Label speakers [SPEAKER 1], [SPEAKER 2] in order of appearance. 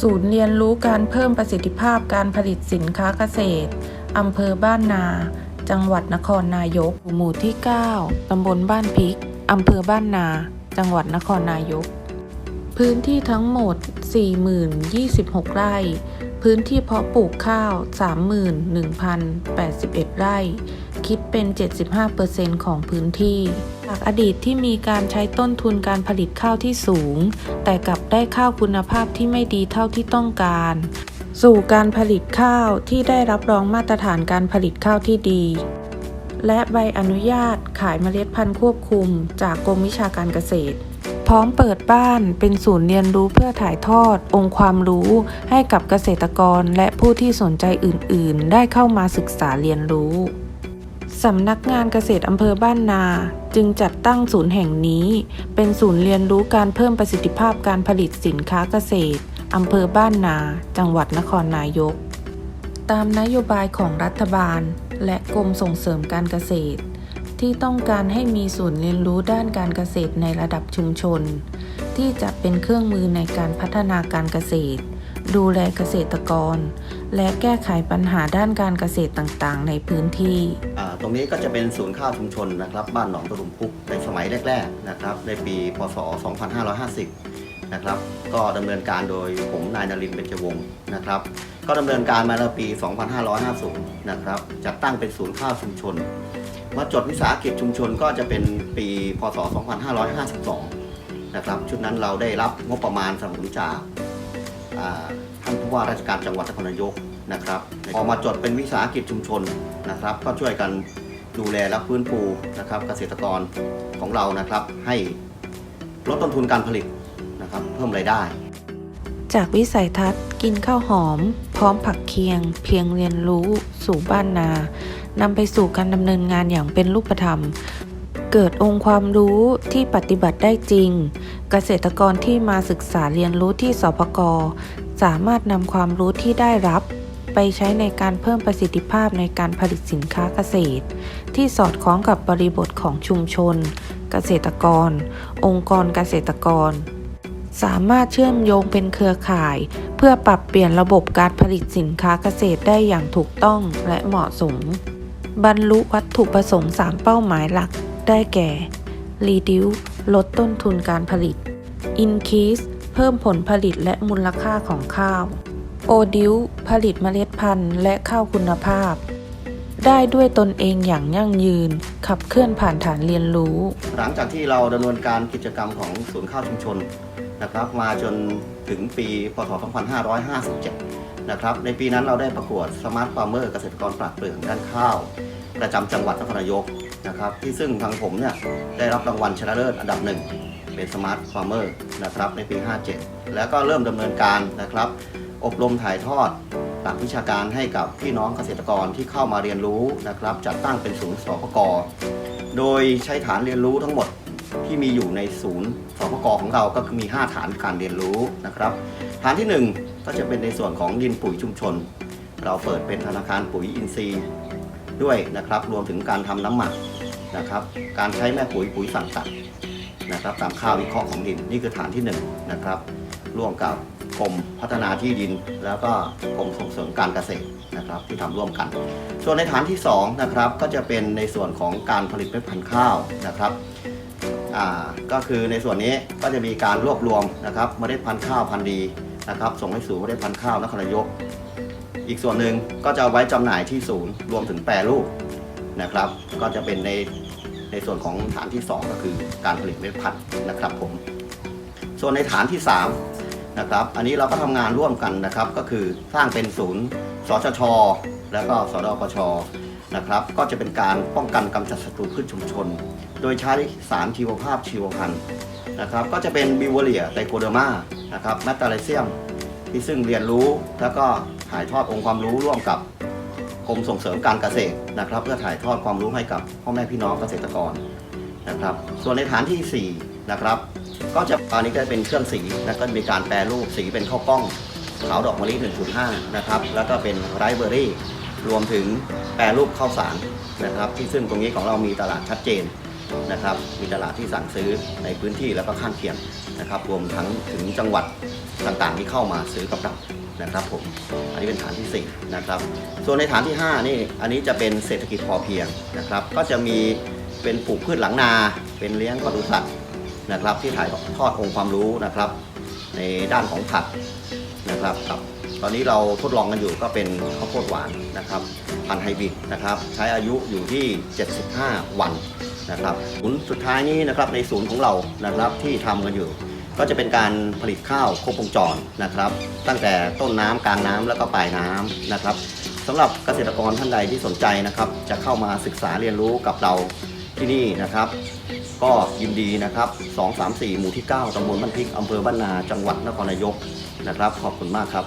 [SPEAKER 1] ศูนย์เรียนรู้การเพิ่มประสิทธิภาพการผลิตสินค้าเกษตร อำเภอบ้านนา จังหวัดนครนายก หมู่ที่ 9 ตำบลบ้านพริก อำเภอบ้านนา จังหวัดนครนายก พื้นที่ทั้งหมด 40,026 ไร่ พื้นที่เพาะปลูกข้าว 31,081 ไร่ คิดเป็น 75%ของพื้นที่ จากอดีตที่มีการใช้ต้นทุนการผลิตข้าวที่สูง แต่กลับได้ข้าวคุณภาพที่ไม่ดีเท่าที่ต้องการ สู่การผลิตข้าวที่ได้รับรองมาตรฐานการผลิตข้าวที่ดี และใบอนุญาตขายเมล็ดพันธุ์ควบคุมจากกรมวิชาการเกษตร พร้อมเปิดบ้านเป็นศูนย์เรียนรู้เพื่อถ่ายทอด องค์ความรู้ให้กับเกษตรกรและผู้ที่สนใจอื่น ๆ ได้เข้ามาศึกษาเรียนรู้สำนักงานเกษตรอำเภอบ้านนาจึงจัดตั้งศูนย์แห่งนี้ เป็นศูนย์เรียนรู้การเพิ่มประสิทธิภาพการผลิตสินค้าเกษตรอำเภอบ้านนา จังหวัดนครนายก ตามนโยบายของรัฐบาล และกรมส่งเสริมการเกษตร ที่ต้องการให้มีศูนย์เรียนรู้ด้านการเกษตรในระดับชุมชน ที่จะเป็นเครื่องมือในการพัฒนาการเกษตร ดูแลเกษตรกร และแก้ไขปัญหาด้านการเกษตรต่างๆ ในพื้นที่
[SPEAKER 2] ตรงนี้ก็จะเป็นศูนย์ข้าวชุมชนนะครับบ้านหนองตะลุมพุกในสมัยแรกๆนะครับในปีพศ 2550 นะครับก็ดำเนินการโดยผมนายนรินทร์เบญจวงศ์นะครับ ก็ดำเนินการมาในปี 2550 นะครับ จัดตั้งเป็นศูนย์ข้าวชุมชนมาจดวิสาหกิจชุมชนก็จะเป็นปีพศ 2552 นะครับ ชุดนั้นเราได้รับงบประมาณสนับสนุนจากท่านผู้ว่าราชการจังหวัดนครนายกนะครับพอมาจดเป็นวิสาหกิจชุมชนนะครับ ก็ช่วยกันดูแลและฟื้นฟูนะครับ เกษตรกรของเรานะครับ ให้ลดต้นทุนการผลิตนะครับ เพิ่มรายได้
[SPEAKER 1] จากวิสัยทัศน์กินข้าวหอมพร้อมผักเคียง เพียงเรียนรู้ สู่บ้านนานำไปสู่การดำเนินงานอย่างเป็นรูปธรรม เกิดองค์ความรู้ที่ปฏิบัติได้จริง เกษตรกรที่มาศึกษาเรียนรู้ที่สพกสามารถนำความรู้ที่ได้รับ ไปใช้ในการเพิ่มประสิทธิภาพในการผลิตสินค้าเกษตร ที่สอดคล้องกับบริบทของชุมชน เกษตรกร องค์กรเกษตรกร สามารถเชื่อมโยงเป็นเครือข่าย เพื่อปรับเปลี่ยนระบบการผลิตสินค้าเกษตรได้อย่างถูกต้องและเหมาะสม บรรลุวัตถุประสงค์ 3 เป้าหมายหลัก ได้แก่ Reduce ลดต้นทุนการผลิต Increase เพิ่มผลผลิตและมูลค่าของข้าว Produce ผลิตเมล็ดพันธุ์และข้าวคุณภาพ ได้ด้วยตนเองอย่างยั่งยืน ขับเคลื่อนผ่านฐานเรียนรู้
[SPEAKER 2] หลังจากที่เราดำเนินการกิจกรรมของศูนย์ข้าวชุมชน นะครับมาจนถึงปีพศ 2557 นะครับในปีนั้นเราได้ประกวดสมาร์ทฟาร์มเมอร์เกษตรกรปราดเปรื่องด้านข้าว ประจำจังหวัดนครนายกนะครับที่ซึ่งทางผมเนี่ยได้รับรางวัลชนะเลิศอันดับหนึ่งเป็นสมาร์ทฟาร์มเมอร์นะครับในปี 57 แล้วก็เริ่มดำเนินการนะครับ อบรมถ่ายทอดหลักวิชาการให้กับพี่น้องเกษตรกรที่เข้ามาเรียนรู้นะครับจัดตั้งเป็นศูนย์สพกโดยใช้ฐานเรียนรู้ทั้งหมด ที่มีอยู่ในศูนย์สพกของเราก็คือมี 5 ฐานการเรียนรู้นะครับ ฐานที่ 1 ก็จะเป็นในส่วนของดินปุ๋ยชุมชน เราเปิดเป็นธนาคารปุ๋ยอินทรีย์ด้วยนะครับ รวมถึงการทำน้ำหมักนะครับ การใช้แม่ปุ๋ยปุ๋ยสั่งตัดนะครับตามค่าวิเคราะห์ของดินนี่คือฐานที่1นะครับร่วมกับกรมพัฒนาที่ดิน แล้วก็กรมส่งเสริมการเกษตรนะครับ ที่ทำร่วมกัน ส่วนในฐานที่2นะครับก็จะเป็นในส่วนของการผลิตเม็ดพันธุ์ข้าวนะครับ ก็คือในส่วนนี้ก็จะมีการรวบรวมนะครับเมล็ดพันธุ์ข้าวพันธุ์ดีนะครับ ส่งให้สู่เมล็ดพันธุ์ข้าวนครนายก อีกส่วนหนึ่งก็จะไว้จำหน่ายที่ศูนย์รวมถึงแปรรูปนะครับ ก็จะเป็นในในส่วนของฐานที่ 2 ก็คือการผลิตเมล็ดพันธุ์นะครับผม ส่วนในฐานที่3นะครับอันนี้เราก็ทำงานร่วมกันนะครับ ก็คือสร้างเป็นศูนย์สชช แล้วก็สดปช นะครับ ก็จะเป็นการป้องกันกำจัดศัตรูพืชชุมชน โดยใช้สารชีวภาพชีวพันธุ์นะครับ ก็จะเป็นบิวเลียไตโคเดอร์มานะครับแมตตาเลเซียม ที่ซึ่งเรียนรู้แล้วก็ถ่ายทอดองค์ความรู้ร่วมกับกรมส่งเสริมการเกษตรนะครับ เพื่อถ่ายทอดความรู้ให้กับพ่อแม่พี่น้องเกษตรกรนะครับ ส่วนในฐานทีสี่4 นะครับ ก็จะตอนนี้ก็จะเป็นเครื่องสีแล้วก็มีการแปรรูปสีเป็นข้าวกล้องขาวดอกมะลิ 1.5 นะครับ แล้วก็เป็นไรเบอร์ รวมถึงแปรรูปข้าวสารนะครับ ที่ซึ่งตรงนี้ของเรามีตลาดชัดเจนนะครับ มีตลาดที่สั่งซื้อในพื้นที่แล้วก็ข้างเคียงนะครับ รวมทั้งถึงจังหวัดต่างๆที่เข้ามาซื้อกับเรานะครับผมอันนี้เป็นฐานที่ 4 นะครับ ส่วนในฐานที่ 5 นี่อันนี้จะเป็นเศรษฐกิจพอเพียงนะครับ ก็จะมีเป็นปลูกพืชหลังนา เป็นเลี้ยงปศุสัตว์นะครับ ที่ถ่ายทอดองค์ความรู้นะครับ ในด้านของผักนะครับกับ ตอนนี้เราทดลองกันอยู่ก็เป็นข้าวโพดหวานนะครับพันไฮบริดนะครับใช้อายุอยู่ที่ 75 วันนะครับศูนย์สุดท้ายนี้นะครับในศูนย์ของเรานะครับที่ทำกันอยู่ ก็จะเป็นการผลิตข้าวครบวงจรนะครับ ตั้งแต่ต้นน้ำกลางน้ำแล้วก็ปลายน้ำนะครับสำหรับเกษตรกรท่านใดที่สนใจนะครับ จะเข้ามาศึกษาเรียนรู้กับเราที่นี่นะครับ ก็ยินดีนะครับ 234 หมู่ที่ 9ตำบลบ้านพริกอำเภอบ้านนา จังหวัดนครนายกนะครับ ขอบคุณมากครับ